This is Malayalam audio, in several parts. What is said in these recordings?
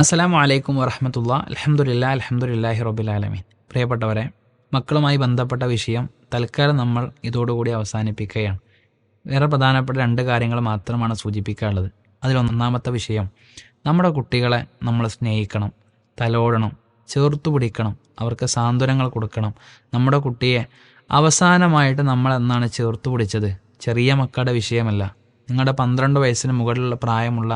അസ്സലാമു വലൈക്കും വറഹമത്തുള്ള അലഹമുല്ല അലഹമുല്ലാഹി റബുലാലമീൻ പ്രിയപ്പെട്ടവരെ മക്കളുമായി ബന്ധപ്പെട്ട വിഷയം തൽക്കാലം നമ്മൾ ഇതോടുകൂടി അവസാനിപ്പിക്കുകയാണ്. വേറെ പ്രധാനപ്പെട്ട രണ്ട് കാര്യങ്ങൾ മാത്രമാണ് സൂചിപ്പിക്കാനുള്ളത്. അതിലൊന്നാമത്തെ വിഷയം നമ്മുടെ കുട്ടികളെ നമ്മൾ സ്നേഹിക്കണം തലോടണം ചേർത്തു പിടിക്കണം അവർക്ക് സാന്ത്വനങ്ങൾ കൊടുക്കണം. നമ്മുടെ കുട്ടിയെ അവസാനമായിട്ട് നമ്മൾ എന്നാണ് ചേർത്തു പിടിച്ചത്? ചെറിയ മക്കളുടെ വിഷയമല്ല. നിങ്ങളുടെ പന്ത്രണ്ട് വയസ്സിന് മുകളിലുള്ള പ്രായമുള്ള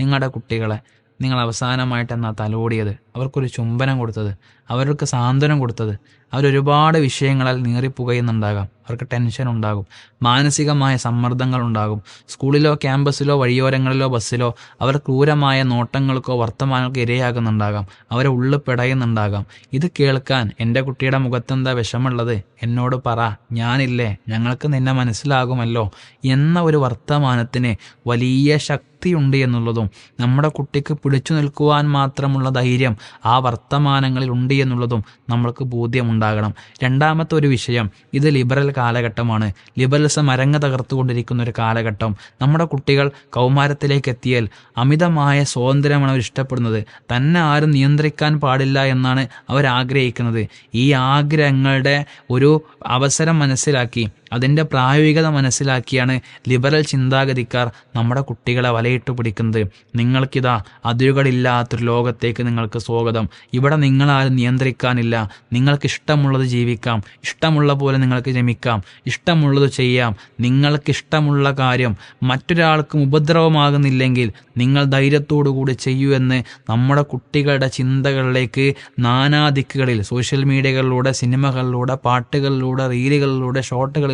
നിങ്ങളുടെ കുട്ടികളെ നിങ്ങൾ അവസാനമായിട്ട് എന്നാ തലോടിയത്. അവർക്കൊരു ചുംബനം കൊടുത്തത്. അവർക്ക് സാന്ത്വനം കൊടുത്തത്. അവരൊരുപാട് വിഷയങ്ങളാൽ നീറിപ്പുകയുന്നുണ്ടാകാം. അവർക്ക് ടെൻഷൻ ഉണ്ടാകും. മാനസികമായ സമ്മർദ്ദങ്ങൾ ഉണ്ടാകും. സ്കൂളിലോ ക്യാമ്പസിലോ വഴിയോരങ്ങളിലോ ബസ്സിലോ അവർ ക്രൂരമായ നോട്ടങ്ങൾക്കോ വർത്തമാനങ്ങൾക്കോ ഇരയാകുന്നുണ്ടാകാം. അവരെ ഉള്ളു പിടയുന്നുണ്ടാകാം. ഇത് കേൾക്കാൻ എന്റെ കുട്ടിയുടെ മുഖത്തെന്താ വിഷമുള്ളത് എന്നോട് പറ. ഞാനില്ലേ? ഞങ്ങൾക്ക് നിന്നെ മനസ്സിലാകുമല്ലോ. എന്ന ഒരു വർത്തമാനത്തിന് വലിയ ശക്തിയുണ്ട് എന്നുള്ളതും നമ്മുടെ കുട്ടിക്ക് പിടിച്ചു നിൽക്കുവാൻ മാത്രമുള്ള ധൈര്യം ആ വർത്തമാനങ്ങളിൽ ഉണ്ട് എന്നുള്ളതും നമ്മൾക്ക് ബോധ്യമുണ്ടാകണം രണ്ടാമത്തെ ഒരു വിഷയം ഇത് ലിബറൽ കാലഘട്ടമാണ്. ലിബറലിസം അരങ്ങ് തകർത്തുകൊണ്ടിരിക്കുന്ന ഒരു കാലഘട്ടം. നമ്മുടെ കുട്ടികൾ കൗമാരത്തിലേക്ക് എത്തിയാൽ അമിതമായ സ്വാതന്ത്ര്യമാണ് അവർ ഇഷ്ടപ്പെടുന്നത്. തന്നെ ആരും നിയന്ത്രിക്കാൻ പാടില്ല എന്നാണ് അവർ ആഗ്രഹിക്കുന്നത്. ഈ ആഗ്രഹങ്ങളുടെ ഒരു അവസരം മനസ്സിലാക്കി അതിന്റെ പ്രായോഗികത മനസ്സിലാക്കിയാണ് ലിബറൽ ചിന്താഗതിക്കാർ നമ്മുടെ കുട്ടികളെ വലയിട്ട് പിടിക്കുന്നത്. നിങ്ങൾക്കിതാ അതിരുകളില്ലാത്തൊരു ലോകത്തേക്ക് നിങ്ങൾക്ക് സ്വാഗതം. ഇവിടെ നിങ്ങളാരും നിയന്ത്രിക്കാനില്ല. നിങ്ങൾക്ക് ഇഷ്ടമുള്ളത് ജീവിക്കാം. ഇഷ്ടമുള്ള പോലെ നിങ്ങൾക്ക് ജമിക്കാം ഇഷ്ടമുള്ളത് ചെയ്യാം. നിങ്ങൾക്ക് ഇഷ്ടമുള്ള കാര്യം മറ്റൊരാൾക്കും ഉപദ്രവമാകുന്നില്ലെങ്കിൽ നിങ്ങൾ ധൈര്യത്തോടു കൂടി ചെയ്യൂ എന്ന് നമ്മുടെ കുട്ടികളുടെ ചിന്തകളിലേക്ക് നാനാദിക്കുകളിൽ സോഷ്യൽ മീഡിയകളിലൂടെ സിനിമകളിലൂടെ പാട്ടുകളിലൂടെ റീലുകളിലൂടെ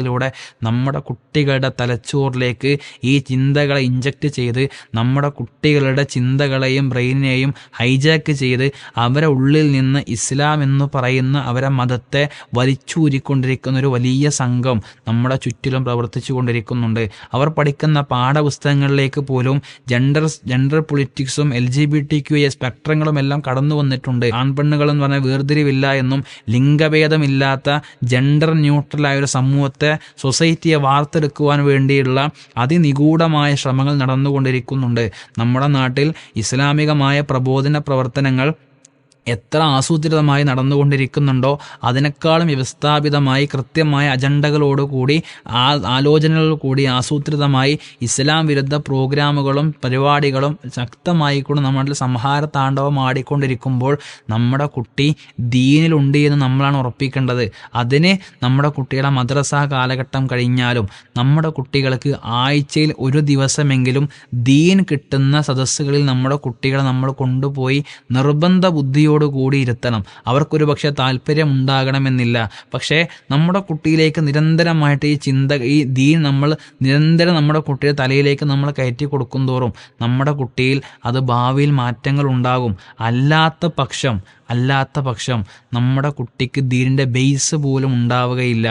ഷോർട്ടുകളിലൂടെ നമ്മുടെ കുട്ടികളുടെ തലച്ചോറിലേക്ക് ഈ ചിന്തകളെ ഇഞ്ചക്ട് ചെയ്ത് നമ്മുടെ കുട്ടികളുടെ ചിന്തകളെയും ബ്രെയിനിനെയും ഹൈജാക്ക് ചെയ്ത് അവരെ ഉള്ളിൽ നിന്ന് ഇസ്ലാം എന്ന് പറയുന്ന അവരെ മതത്തെ വലിച്ചൂരിക്കൊണ്ടിരിക്കുന്ന ഒരു വലിയ സംഘം നമ്മുടെ ചുറ്റിലും പ്രവർത്തിച്ചു കൊണ്ടിരിക്കുന്നുണ്ട് അവർ പഠിക്കുന്ന പാഠപുസ്തകങ്ങളിലേക്ക് പോലും gender gender പൊളിറ്റിക്സും L G B T Q A സ്പെക്ട്രങ്ങളും എല്ലാം കടന്നു വന്നിട്ടുണ്ട്. ആൺപെണ്ണുകൾ എന്ന് പറഞ്ഞാൽ വേർതിരിവില്ല എന്നും ലിംഗഭേദമില്ലാത്ത ജെൻഡർ ന്യൂട്രലായ ഒരു സമൂഹത്തെ സൊസൈറ്റിയെ വാർത്തെടുക്കുവാൻ വേണ്ടിയുള്ള അതിനിഗൂഢമായ ശ്രമങ്ങൾ നടന്നുകൊണ്ടിരിക്കുന്നുണ്ട്. നമ്മുടെ നാട്ടിൽ ഇസ്ലാമികമായ പ്രബോധന പ്രവർത്തനങ്ങൾ എത്ര ആസൂത്രിതമായി നടന്നുകൊണ്ടിരിക്കുന്നുണ്ടോ അതിനേക്കാളും വ്യവസ്ഥാപിതമായി കൃത്യമായ അജണ്ടകളോടുകൂടി ആ ആലോചനകൾ കൂടി ആസൂത്രിതമായി ഇസ്ലാം വിരുദ്ധ പ്രോഗ്രാമുകളും പരിപാടികളും ശക്തമായി കൊണ്ട് നമ്മുടെ സംഹാര താണ്ഡവം ആടിക്കൊണ്ടിരിക്കുമ്പോൾ നമ്മുടെ കുട്ടി ദീനിലുണ്ട് എന്ന് നമ്മളാണ് ഉറപ്പിക്കേണ്ടത്. അതിന് നമ്മുടെ കുട്ടികളെ മദ്രസ കാലഘട്ടം കഴിഞ്ഞാലും നമ്മുടെ കുട്ടികൾക്ക് ആഴ്ചയിൽ ഒരു ദിവസമെങ്കിലും ദീൻ കിട്ടുന്ന സദസ്സുകളിൽ നമ്മുടെ കുട്ടികളെ നമ്മൾ കൊണ്ടുപോയി നിർബന്ധ ബുദ്ധിയോ കൂടി ഇരുത്തണം. അവർക്കൊരു പക്ഷേ താല്പര്യം ഉണ്ടാകണമെന്നില്ല പക്ഷേ നമ്മുടെ കുട്ടിയിലേക്ക് നിരന്തരമായിട്ട് ഈ ചിന്ത ഈ ദീൻ നമ്മൾ നിരന്തരം നമ്മുടെ കുട്ടിയുടെ തലയിലേക്ക് നമ്മൾ കയറ്റി കൊടുക്കും തോറും നമ്മുടെ കുട്ടിയിൽ അത് ഭാവിയിൽ മാറ്റങ്ങൾ ഉണ്ടാകും. അല്ലാത്ത പക്ഷം അല്ലാത്ത പക്ഷം നമ്മുടെ കുട്ടിക്ക് ദീനിന്റെ ബേസ് പോലും ഉണ്ടാവുകയില്ല.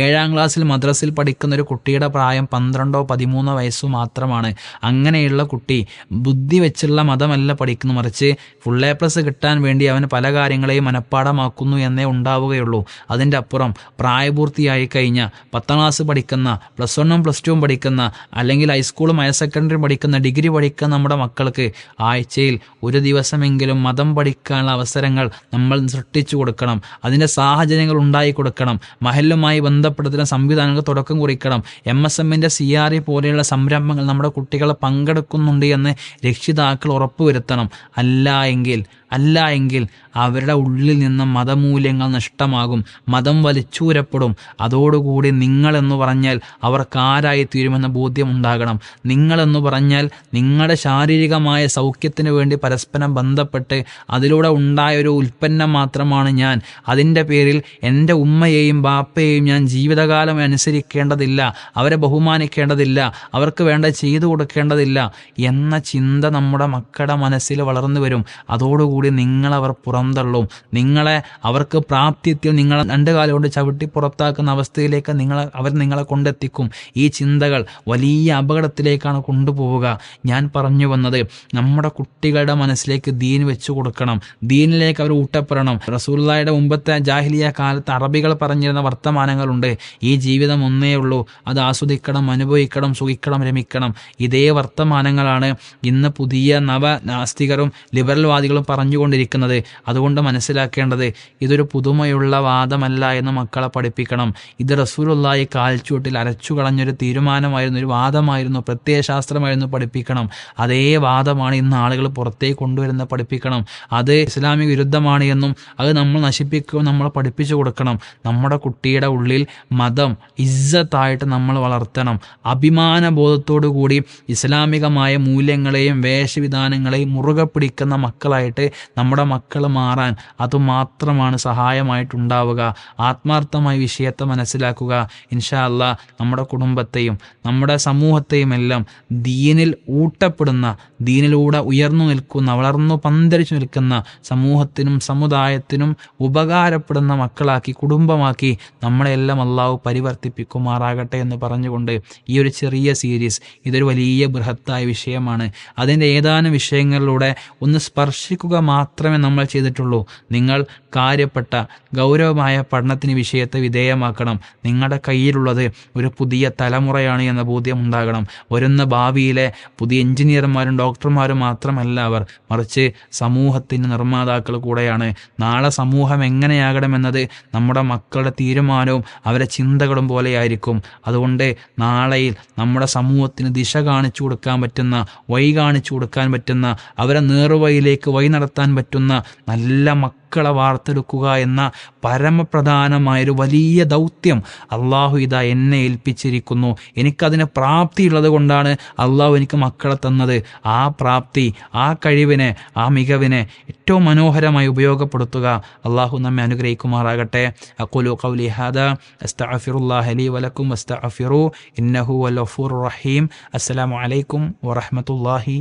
ഏഴാം ക്ലാസ്സിൽ മദ്രസിൽ പഠിക്കുന്ന ഒരു കുട്ടിയുടെ പ്രായം പന്ത്രണ്ടോ പതിമൂന്നോ വയസ്സോ മാത്രമാണ്. അങ്ങനെയുള്ള കുട്ടി ബുദ്ധി വെച്ചുള്ള മതമല്ല പഠിക്കുന്നു. മറിച്ച് ഫുൾ എ പ്ലസ് കിട്ടാൻ വേണ്ടി അവന് പല കാര്യങ്ങളെയും മനഃപ്പാടമാക്കുന്നു എന്നേ ഉണ്ടാവുകയുള്ളൂ. അതിന്റെ അപ്പുറം പ്രായപൂർത്തിയായി കഴിഞ്ഞ പത്താം ക്ലാസ് പഠിക്കുന്ന പ്ലസ് വണ്ണും പ്ലസ് ടുവും പഠിക്കുന്ന അല്ലെങ്കിൽ ഹൈസ്കൂളും ഹയർ സെക്കൻഡറി പഠിക്കുന്ന ഡിഗ്രി പഠിക്കുന്ന നമ്മുടെ മക്കൾക്ക് ആഴ്ചയിൽ ഒരു ദിവസമെങ്കിലും മതം പഠിക്കാനുള്ള അവസരങ്ങൾ നമ്മൾ സൃഷ്ടിച്ചു കൊടുക്കണം. അതിന്റെ സാഹചര്യങ്ങൾ ഉണ്ടായി കൊടുക്കണം. മഹലുമായി ബന്ധപ്പെടുത്തുന്ന സംവിധാനങ്ങൾ തുടക്കം കുറിക്കണം. എം എസ് എമ്മിന്റെ സി ആർ ഇ പോലെയുള്ള സംരംഭങ്ങൾ നമ്മുടെ കുട്ടികളെ പങ്കെടുക്കുന്നുണ്ട് എന്ന് രക്ഷിതാക്കൾ ഉറപ്പുവരുത്തണം. അല്ല എങ്കിൽ അല്ല എങ്കിൽ അവരുടെ ഉള്ളിൽ നിന്ന് മതമൂല്യങ്ങൾ നഷ്ടമാകും മതം വലിച്ചൂരപ്പെടും. അതോടുകൂടി നിങ്ങളെന്ന് പറഞ്ഞാൽ അവർക്ക് ആരായി തീരുമെന്ന ബോധ്യമുണ്ടാകണം നിങ്ങളെന്ന് പറഞ്ഞാൽ നിങ്ങളുടെ ശാരീരികമായ സൗഖ്യത്തിന് വേണ്ടി പരസ്പരം ബന്ധപ്പെട്ട് അതിലൂടെ ഉണ്ടായ ഒരു ഉൽപ്പന്നം മാത്രമാണ് ഞാൻ. അതിന്റെ പേരിൽ എന്റെ ഉമ്മയെയും ബാപ്പയെയും ഞാൻ ജീവിതകാലം അനുസരിക്കേണ്ടതില്ല അവരെ ബഹുമാനിക്കേണ്ടതില്ല അവർക്ക് വേണ്ട ചെയ്തു കൊടുക്കേണ്ടതില്ല എന്ന ചിന്ത നമ്മുടെ മക്കളുടെ മനസ്സിൽ വളർന്നു വരും അതോടുകൂടി കൂടി നിങ്ങളവർ പുറന്തള്ളും. നിങ്ങളെ അവർക്ക് പ്രാപ്തിയെത്തിയാൽ നിങ്ങളെ രണ്ട് കാലം കൊണ്ട് ചവിട്ടി പുറത്താക്കുന്ന അവസ്ഥയിലേക്ക് നിങ്ങളെ അവർ നിങ്ങളെ കൊണ്ടെത്തിക്കും. ഈ ചിന്തകൾ വലിയ അപകടത്തിലേക്കാണ് കൊണ്ടുപോവുക. ഞാൻ പറഞ്ഞു വന്നത് നമ്മുടെ കുട്ടികളുടെ മനസ്സിലേക്ക് ദീൻ വെച്ചു കൊടുക്കണം. ദീനിലേക്ക് അവർ ഊട്ടപ്പെടണം. റസൂല്ലായുടെ മുമ്പത്തെ ജാഹിലിയ കാലത്ത് അറബികൾ പറഞ്ഞിരുന്ന വർത്തമാനങ്ങളുണ്ട്. ഈ ജീവിതം ഒന്നേ ഉള്ളൂ. അത് ആസ്വദിക്കണം അനുഭവിക്കണം സുഖിക്കണം രമിക്കണം. ഇതേ വർത്തമാനങ്ങളാണ് ഇന്ന് പുതിയ നവ നാസ്തികരും ലിബറൽവാദികളും പറഞ്ഞുകൊണ്ടിരിക്കുന്നത്. അതുകൊണ്ട് മനസ്സിലാക്കേണ്ടത് ഇതൊരു പുതുമയുള്ള വാദമല്ല എന്ന് മക്കളെ പഠിപ്പിക്കണം. ഇത് റസൂലുള്ളായി കാൽച്ചുവട്ടിൽ അരച്ചു കളഞ്ഞൊരു തീരുമാനമായിരുന്നു ഒരു വാദമായിരുന്നു പ്രത്യയശാസ്ത്രമായിരുന്നു പഠിപ്പിക്കണം. അതേ വാദമാണ് ഇന്ന് ആളുകൾ പുറത്തേക്ക് കൊണ്ടുവരുന്ന പഠിപ്പിക്കണം. അത് ഇസ്ലാമിക വിരുദ്ധമാണ് എന്നും അത് നമ്മൾ നശിപ്പിക്കുകയും നമ്മൾ പഠിപ്പിച്ചു കൊടുക്കണം. നമ്മുടെ കുട്ടിയുടെ ഉള്ളിൽ മതം ഇസ്സത്തായിട്ട് നമ്മൾ വളർത്തണം. അഭിമാന ബോധത്തോടു കൂടി ഇസ്ലാമികമായ മൂല്യങ്ങളെയും വേഷവിധാനങ്ങളെയും മുറുകെ പിടിക്കുന്ന മക്കളായിട്ട് നമ്മുടെ മക്കൾ മാറാൻ അതുമാത്രമാണ് സഹായമായിട്ടുണ്ടാവുക. ആത്മാർത്ഥമായി വിഷയത്തെ മനസ്സിലാക്കുക. ഇൻഷാ അല്ലാ നമ്മുടെ കുടുംബത്തെയും നമ്മുടെ സമൂഹത്തെയും എല്ലാം ദീനിൽ ഊട്ടപ്പെടുന്ന ദീനിലൂടെ ഉയർന്നു നിൽക്കുന്ന വളർന്നു പന്തരിച്ചു നിൽക്കുന്ന സമൂഹത്തിനും സമുദായത്തിനും ഉപകാരപ്പെടുന്ന മക്കളാക്കി കുടുംബമാക്കി നമ്മളെല്ലാം അള്ളാഹു പരിവർത്തിപ്പിക്കുമാറാകട്ടെ എന്ന് പറഞ്ഞുകൊണ്ട് ഈ ഒരു ചെറിയ സീരീസ് ഇതൊരു വലിയ ബൃഹത്തായ വിഷയമാണ്. അതിന്റെ ഏതാനും വിഷയങ്ങളിലൂടെ ഒന്ന് സ്പർശിക്കുക മാത്രമേ നമ്മൾ ചെയ്തിട്ടുള്ളൂ. നിങ്ങൾ കാര്യപ്പെട്ട ഗൗരവമായ പഠനത്തിന് വിഷയത്തെ വിധേയമാക്കണം. നിങ്ങളുടെ കയ്യിലുള്ളത് ഒരു പുതിയ തലമുറയാണ് എന്ന ബോധ്യം ഉണ്ടാകണം. വരുന്ന ഭാവിയിലെ പുതിയ എഞ്ചിനീയർമാരും ഡോക്ടർമാരും മാത്രമല്ല അവർ മറിച്ച് സമൂഹത്തിന്റെ നിർമ്മാതാക്കൾ കൂടെയാണ്. നാളെ സമൂഹം എങ്ങനെയാകണമെന്നത് നമ്മുടെ മക്കളുടെ തീരുമാനവും അവരെ ചിന്തകളും പോലെയായിരിക്കും. അതുകൊണ്ട് നാളെയിൽ നമ്മുടെ സമൂഹത്തിന് ദിശ കാണിച്ചു കൊടുക്കാൻ പറ്റുന്ന വഴി കാണിച്ചു കൊടുക്കാൻ പറ്റുന്ന അവരെ നേർവഴിയിലേക്ക് വഴി നടത്താൻ പറ്റുന്ന നല്ല മക്കളെ വാർത്തെടുക്കുക എന്ന പരമപ്രധാനമായൊരു വലിയ ദൗത്യം അള്ളാഹു ഇതാ എന്നെ ഏൽപ്പിച്ചിരിക്കുന്നു. എനിക്കതിന് പ്രാപ്തിയുള്ളത് കൊണ്ടാണ് അള്ളാഹു എനിക്ക് മക്കളെ തന്നത്. ആ പ്രാപ്തി ആ കഴിവിനെ ആ മികവിനെ ഏറ്റവും മനോഹരമായി ഉപയോഗപ്പെടുത്തുക. അള്ളാഹു നമ്മെ അനുഗ്രഹിക്കുമാറാകട്ടെ. അക്കുലു കൗലി ഹാദ. അസ്തഅഫിറുല്ലാഹ് വലക്കും അസ്തഅഫിറു ഇന്നഹു വൽ റഹീം. അസ്സലാമു അലൈക്കും വറഹ്മത്തുള്ളാഹി